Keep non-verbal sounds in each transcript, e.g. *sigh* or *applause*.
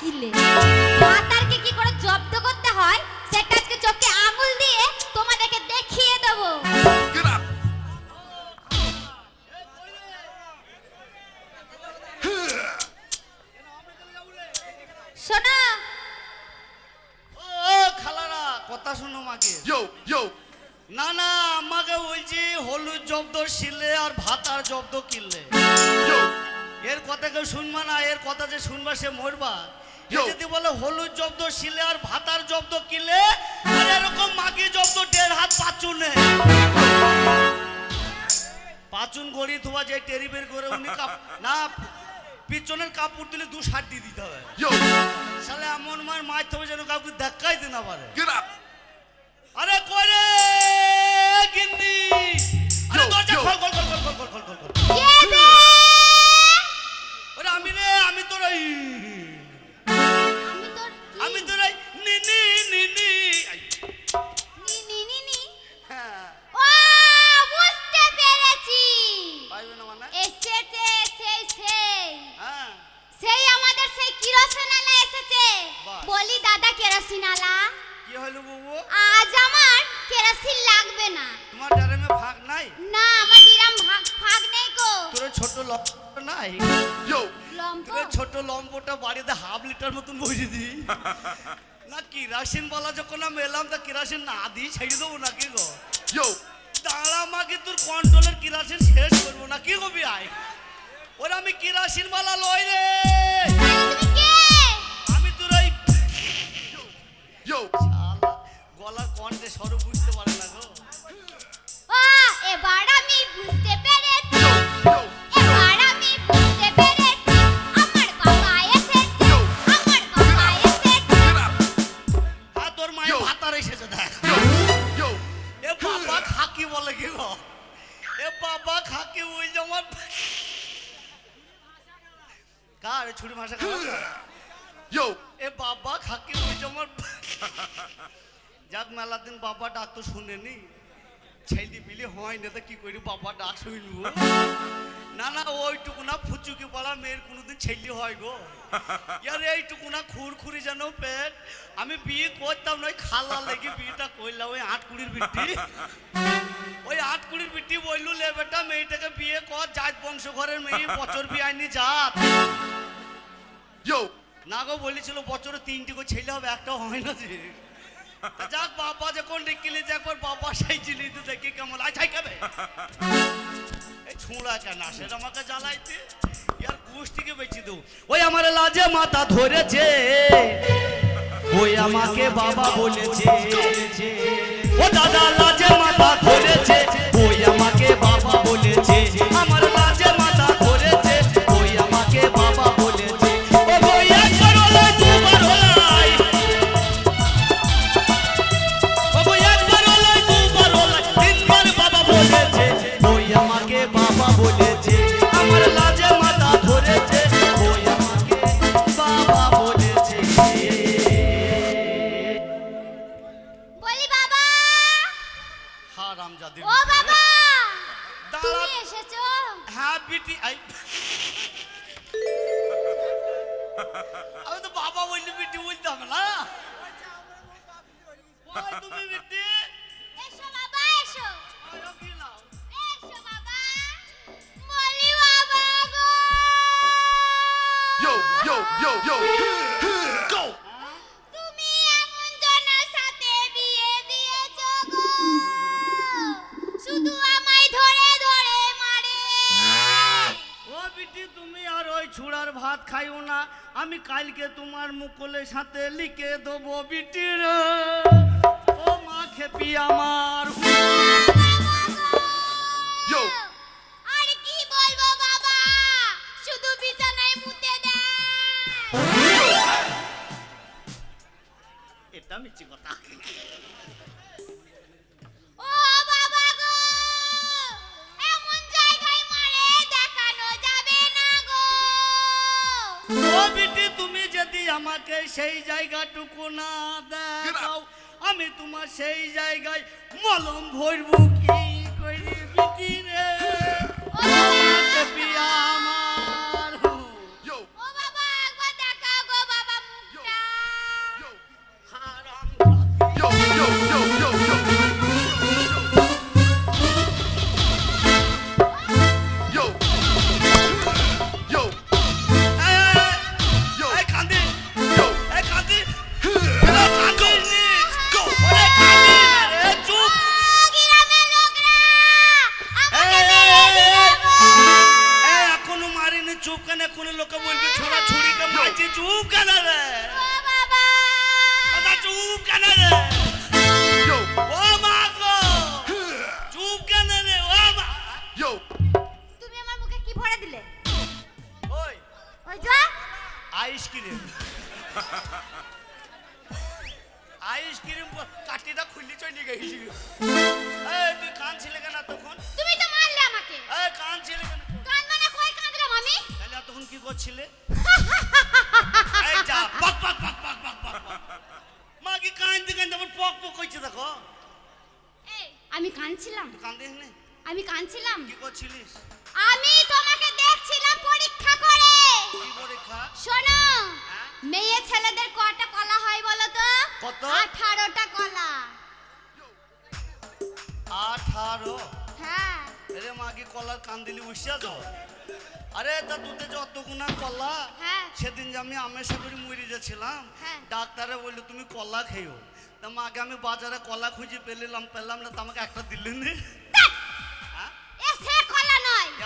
কিলে? পাতারকে কি করে জব্দ করতে হয়? সেটা আজকে চোখে আঙুল দিয়ে তোমাদেরকে দেখিয়ে দেব। ও খালারা কথা শোনো মাকে। ইয়ো ইয়ো না না আমাকে বলছি হলুদ জব্দ শিলে আর ভাতার জব্দ কিনলে এর কথা কেউ শুনবা না এর কথা যে শুনবা সে মরবা। যদি বলে হলুদ জব্দ শিলে আর ভাতার জব্দ কিনলে আর এরকম মাগি জব্দ দেড় হাত পাচুনে। পাচুন গড়ি তোমার যে টেরি বের করে উনি কাপ না পিছনের কাপড় তুলে দু শার্ট দিয়ে দিতে হবে। সালে এমন মার মারতে হবে যেন কাউকে দেখাই দিতে না পারে। আরে করে গিন্নি? আরে দরজা. খোল খোল খোল খোল খোল খোল খোল কি হইল আজ আমার কেরোসিন লাগবে না। তোমার ডারেমে ফাঁক নাই? না আমার দিরাম ভাগ ভাগ নেই গো। তোর ছোট লম্প নাই? Yo, লম্প তোর ছোট লম্পটা বাড়িতে হাফ লিটার মতন বসে দি। *laughs* না কিরাসিন বলা যখন আমি এলাম তা কিরাসিন না দিই ছেড়ে দেবো নাকি গো? yo, দাঁড়া আমাকে তোর কন্ট্রোলের কিরাসিন শেষ করব না কি কবি আয় ওরে আমি কিরাসিন বালা লই রে। আমি তোর ওই yo, গলার কণ্ঠে স্বর বুঝতে পারে না গো। এবার আমি বুঝতে পেরেছি। এবার আমি বুঝতে পেরেছি। আমার বাবা এসেছে। আমার বাবা এসেছে। get তোর মায়ের ভাতার এসেছে দেখ। এ বাবা খাকি বলে কি গো? এ বাবা খাকি ওই যেমন কার ছুরি ভাষা yo, এ বাবা খাকি ওই যেমন যাক মেলা দিন বাবা ডাক তো শুনেনি। ছেলে বিলি হয় না তো কি করি বাবা ডাক শুনব। না না ওইটুকু না ফুচুকি পাড়া মেয়ের কোনোদিন ছেলে হয় গো। ইয়ার এইটুকু না খুরখুরি যেন পেট। আমি বিয়ে করতাম না ওই খালা লেগে বিয়েটা করলাম ওই আট কুড়ির বিটি। ওই আট কুড়ির বিটি বললু লে বেটা মেয়েটাকে বিয়ে কর জাত বংশ ঘরের মেয়ে বছর বিয়াইনি জাত। Yo, না গো বলেছিল বছরে তিনটি করে ছেলে হবে একটাও হয় না যে। যাক বাবা বাবা সেই দেখি কেমন আছাই খাবে? এই ছুঁড়া কেন? আসে আমাকে জ্বালাইতে। ইয়ার ওই আমার লাজে মাথা ধরেছে। ওই আমাকে বাবা বলেছে। ও দাদা, লাজে মাথা ধরেছে। ওই তুমি বিটি এসো বাবা এসো আয়ো কি নাও? এসো বাবা বলি বাবা গো yo, yo, yo, yo, go. তুমি এমন জনের সাথে বিয়ে দিয়েছ গো শুধু আমায় ধরে ধরে মারে ও বিটি তুমি আর ওই ছুড়ার ভাত খাইও না আমি কালকে তোমার মুকুলের সাথে লিখে দেবো বিটি রে ও মা খেপি আমার এটা মিছি কথা। তুমি যদি আমাকে সেই জায়গাটুকু না দেখাও আমি তোমার সেই জায়গায় মলম ভরবো কি করে বিটি রে? ভরে দিলে? ওই। ওই যা। আইসক্রিম আইসক্রিম কাটিটা খুললি চলে গেছি। এই তুই কাঁদছিলে কেন তখন তুমি তো মারলে আমাকে। এই কাঁদছিলে কেন? কাঁদবো না কই কাঁদলাম আমি তাহলে তখন কি করছিলে? *laughs* এই যা পক পক পক পক পক পক। মা কি কাঁদতে কাঁদতে আমার পক পক করছে দেখো। এই, আমি কাঁদছিলাম। তুই কান্দিস নে? আমি কাঁদছিলাম। কি করছিলিস? আমি তোমাকে দেখছিলাম পরীক্ষা করে। কি পরীক্ষা? শোনো হ্যাঁ? মেয়ে ছেলেদের কটা কলা হয় বলো তো? কত? আঠারোটা কলা। আঠারো? হ্যাঁ। আরে মা কি কলার কান দিলি বুঝছা তো আরে তা তুতে যত গুণা কলা হ্যাঁ। সেদিন যে আমি আমের সাগরে মরে যাচ্ছিলাম হ্যাঁ। ডাক্তারে বলল তুমি কলা খেয়েও। তা মাকে আমি বাজারে কলা খুঁজে পেলাম পেলাম না তা আমাকে একটা দিলেন হ্যাঁ?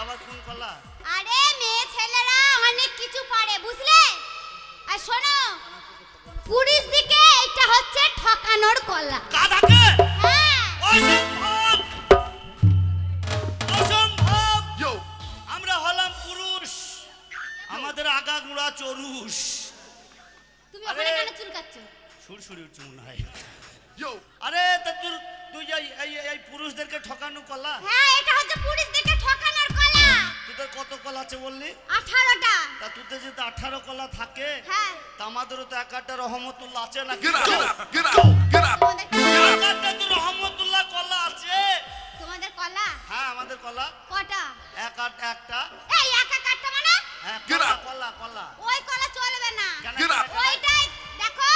আবার কোন কলা আরে মেয়ে ছেলেরা অনেক কিছু পারে বুঝলে? আর শোনো পুলিশ দিকে এটা হচ্ছে ঠকানোর কলা। কাদাকে? হ্যাঁ। অসম্ভব! অসম্ভব! আমরা হলাম পুরুষ। আমাদের আগা গুড়া চরুষ। তুমি আরে- ওখানে কেন চুলকাচ্ছ? সুরসুরি উঠছে হয়। আরে তা তুই তুই এই- এই এই পুরুষদেরকে ঠকানো কলা? হ্যাঁ এটা হচ্ছে তোদের কত কলা আছে বললি? আঠারোটা। তা তোদের যদি আঠারো কলা থাকে হ্যাঁ। তা আমাদেরও তো এক একটা রহমতুল্লাহ আছে না তো রহমতুল্লাহ কলা আছে। তোমাদের কলা? হ্যাঁ আমাদের কলা। কটা? এক আট একটা। এই একা কাটটা মানে? হ্যাঁ কলা কলা কলা। ওই কলা চলবে না? ওইটাই দেখো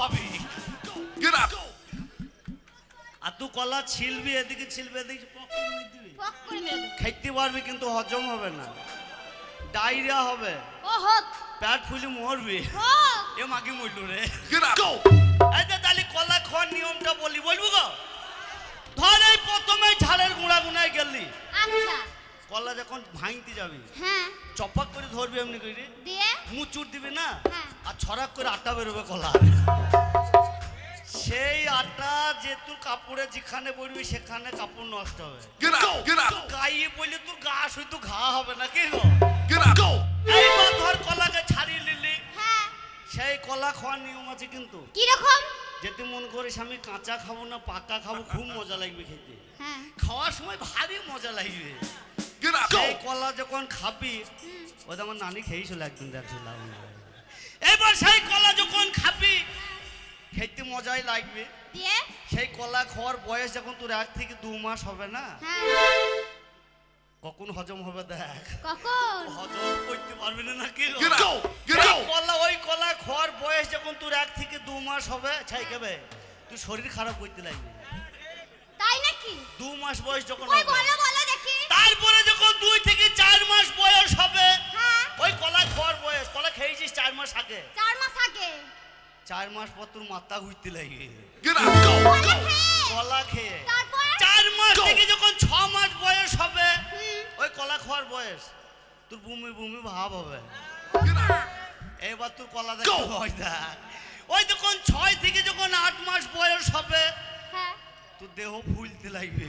পাবি। গেট আপ আর তুই কলা ছিলবি এদিকে ছিলবি এদিকে পক করে মুখ দিবি পক করে মেরে দেবো খাইতে পারবি কিন্তু হজম হবে না। ডায়রিয়া হবে। পেট ফুলি মরবি। এ মাগি মরল রে। Get up Go. এই যে তাহলে ছড়াক করে আটা বেরোবে কলা। সেই আটা যে তোর কাপড়ে যেখানে পড়বি সেখানে কাপড় নষ্ট হবে. গায়ে পড়লে তোর গা শুধু ঘা হবে না কি এইবার ধর কলাকে ছাড়িয়ে নিলি। হ্যাঁ। সেই কলা খাওয়ার নিয়ম আছে কিন্তু। কীরকম যেতে মন করিস আমি কাঁচা খাব না পাকা খাব খুব মজা লাগবে খেতে। হ্যাঁ। খাওয়ার সময় ভারী মজা লাগবে। সেই কলা যখন খাবি তো আমার নানি খেয়েছিল একদিন দেখছিলাম এবার সেই কলা যখন খাবি খেতে মজাই লাগবে। দিয়ে? সেই কলা খাওয়ার বয়স যখন তোর এক থেকে দু মাস হবে না হ্যাঁ। কখন হজম হবে দেখ। কখন? হজম করতে পারবি না নাকি. কলা ওই কলা খাওয়ার বয়স যখন তোর এক থেকে দু মাস হবে ছাই কেবে তুই শরীর খারাপ করতে লাগবে। তাই নাকি? দু মাস বয়স যখন হবে। বলো বলো দেখি। তারপরে যখন দুই থেকে চার মাস বয়স হবে ওই বয়স। কলা খেয়েছিস চার মাস আগে। চার মাস আগে। চার মাস পর তোর মাথা ঘুরতে লাগে। Get up. Go. কলা খেয়ে কলা খেয়ে তারপর? চার মাস থেকে যখন ছ মাস বয়স হবে ওই কলা খাওয়ার বয়স। তোর বমি বমি ভাব হবে। এবার তোর কলা দেখ ওই যখন ছয় থেকে যখন আট মাস বয়স হবে হ্যাঁ। তোর দেহ ফুলতে লাগবে।